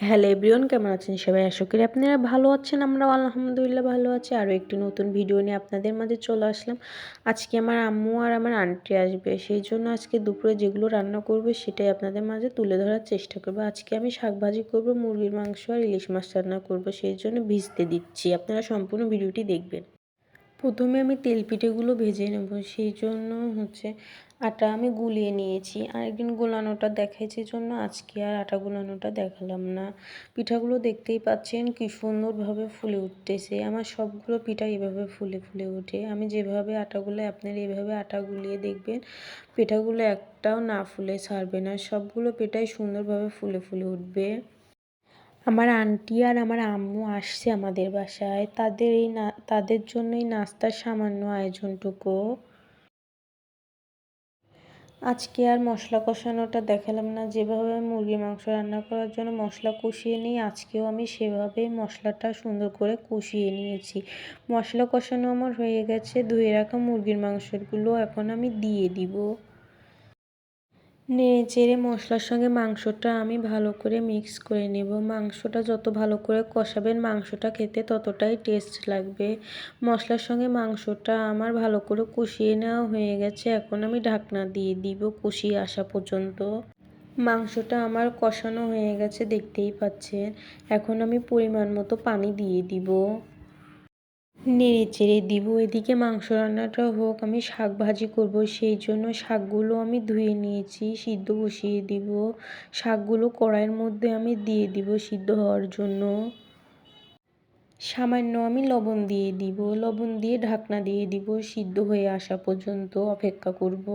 Hello everyone, কেমন আছেন সবাই? আশা করি আপনারা ভালো আছেন, আমরাও আলহামদুলিল্লাহ ভালো আছি। আরও একটি নতুন ভিডিও নিয়ে আপনাদের মাঝে চলে আসলাম। আজকে আমার আম্মু আর আমার আন্টি আসবে, সেই জন্য আজকে দুপুরে যেগুলো রান্না করবে সেটাই আপনাদের মাঝে তুলে ধরার চেষ্টা করব। আজকে আমি শাকভাজি করব, মুরগির মাংস আর ইলিশ মাছ রান্না করব, সেই জন্য ভিজতে দিচ্ছি। আপনারা সম্পূর্ণ ভিডিওটি দেখবেন। প্রথমে আমি তেল পিঠেগুলো ভেজে নেব, সেই জন্য হচ্ছে আটা আমি গুলিয়ে নিয়েছি। আরেকদিন গোলানোটা দেখাইছি জন্য আজকে আর আটা গোলানোটা দেখালাম না। পিঠাগুলো দেখতেই পাচ্ছেন কি সুন্দরভাবে ফুলে উঠতেছে। আমার সবগুলো পিঠা এভাবে ফুলে ফুলে ওঠে। আমি যেভাবে আটাগুলো, আপনারা এভাবে আটা গুলিয়ে দেখবেন, পিঠাগুলো একটাও না ফুলে ছাড়বে না। সবগুলো পিঠাই সুন্দরভাবে ফুলে ফুলে উঠবে। আমার আন্টি আর আমার আম্মু আসছে আমাদের বাসায়। তাদের এই না, তাদের জন্যই নাস্তার সামান্য আয়োজনটুকু। আজকে আর মশলা কষানোটা দেখালাম না। যেভাবে মুরগির মাংস রান্না করার জন্য মশলা কষিয়ে নিই, আজকেও আমি সেভাবেই মশলাটা সুন্দর করে কষিয়ে নিয়েছি। মশলা কষানো আমার হয়ে গেছে, ধুয়ে রাখা মুরগির মাংসগুলো এখন আমি দিয়ে দিব। নেড়ে চেড়ে মশলার সঙ্গে মাংসটা আমি ভালো করে মিক্স করে নেব। মাংসটা যত ভালো করে কষাবেন, মাংসটা খেতে ততটাই টেস্ট লাগবে। মশলার সঙ্গে মাংসটা আমার ভালো করে কষিয়ে নেওয়া হয়ে গেছে। এখন আমি ঢাকনা দিয়ে দিব কষিয়ে আসা পর্যন্ত। মাংসটা আমার কষানো হয়ে গেছে, দেখতেই পাচ্ছেন। এখন আমি পরিমাণ মতো পানি দিয়ে দিব। নেড়ে চেড়ে দিব, এদিকে মাংস রান্নাটা হোক, আমি শাক ভাজি করব, সেই জন্য শাকগুলো আমি ধুয়ে নিয়েছি, সিদ্ধ বসিয়ে দিব। শাকগুলো কড়াইয়ের মধ্যে আমি দিয়ে দিব সিদ্ধ হওয়ার জন্য। সামান্য আমি লবণ দিয়ে দিব, লবণ দিয়ে ঢাকনা দিয়ে দিব, সিদ্ধ হয়ে আসা পর্যন্ত অপেক্ষা করব।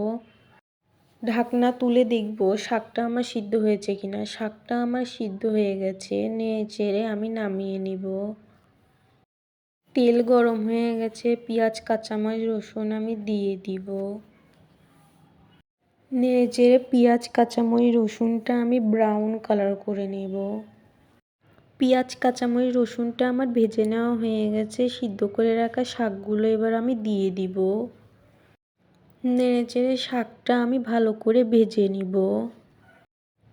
ঢাকনা তুলে দেখব শাকটা আমার সিদ্ধ হয়েছে কিনা। শাকটা আমার সিদ্ধ হয়ে গেছে, নেড়ে চেড়ে আমি নামিয়ে নিব। তেল গরম হয়ে গেছে, পেঁয়াজ, কাঁচামরিচ, রসুন আমি দিয়ে দিব। নেড়ে পেঁয়াজ, কাঁচামরিচ, রসুনটা আমি ব্রাউন কালার করে নেব। পেঁয়াজ, কাঁচামরিচ, রসুনটা আমার ভেজে নেওয়া হয়ে গেছে, সিদ্ধ করে রাখা শাকগুলো এবার আমি দিয়ে দিব। নেড়ে চেড়ে শাকটা আমি ভালো করে ভেজে নিব।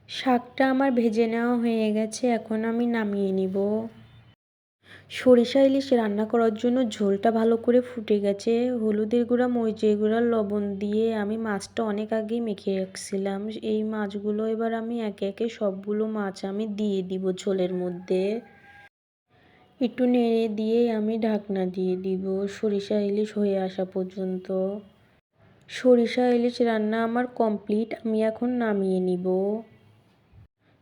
শাকটা আমার ভেজে নেওয়া হয়ে গেছে, এখন আমি নামিয়ে নিব। সরিষা ইলিশ রান্না করার জন্য ঝোলটা ভালো করে ফুটে গেছে। হলুদের গুঁড়া, মরিচের গুঁড়া, লবণ দিয়ে আমি মাছটা অনেক আগেই মেখে রাখছিলাম। এই মাছগুলো এবার আমি একে একে সবগুলো মাছ আমি দিয়ে দিব ঝোলের মধ্যে। একটু নেড়ে দিয়ে আমি ঢাকনা দিয়ে দিব সরিষা ইলিশ হয়ে আসা পর্যন্ত। সরিষা ইলিশ রান্না আমার কমপ্লিট, আমি এখন নামিয়ে নিব।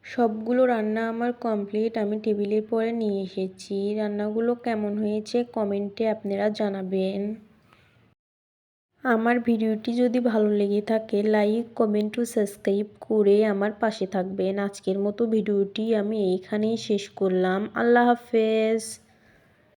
সবগুলো রান্না আমার কমপ্লিট আমি টেবিলের পরে নিয়ে এসেছি। রান্নাগুলো কেমন হয়েছে কমেন্টে আপনারা জানাবেন। আমার ভিডিওটি যদি ভালো লেগে থাকে লাইক কমেন্ট ও সাবস্ক্রাইব করে আমার পাশে থাকবেন। আজকের মতো ভিডিওটি আমি এইখানেই শেষ করলাম। আল্লাহ হাফেজ।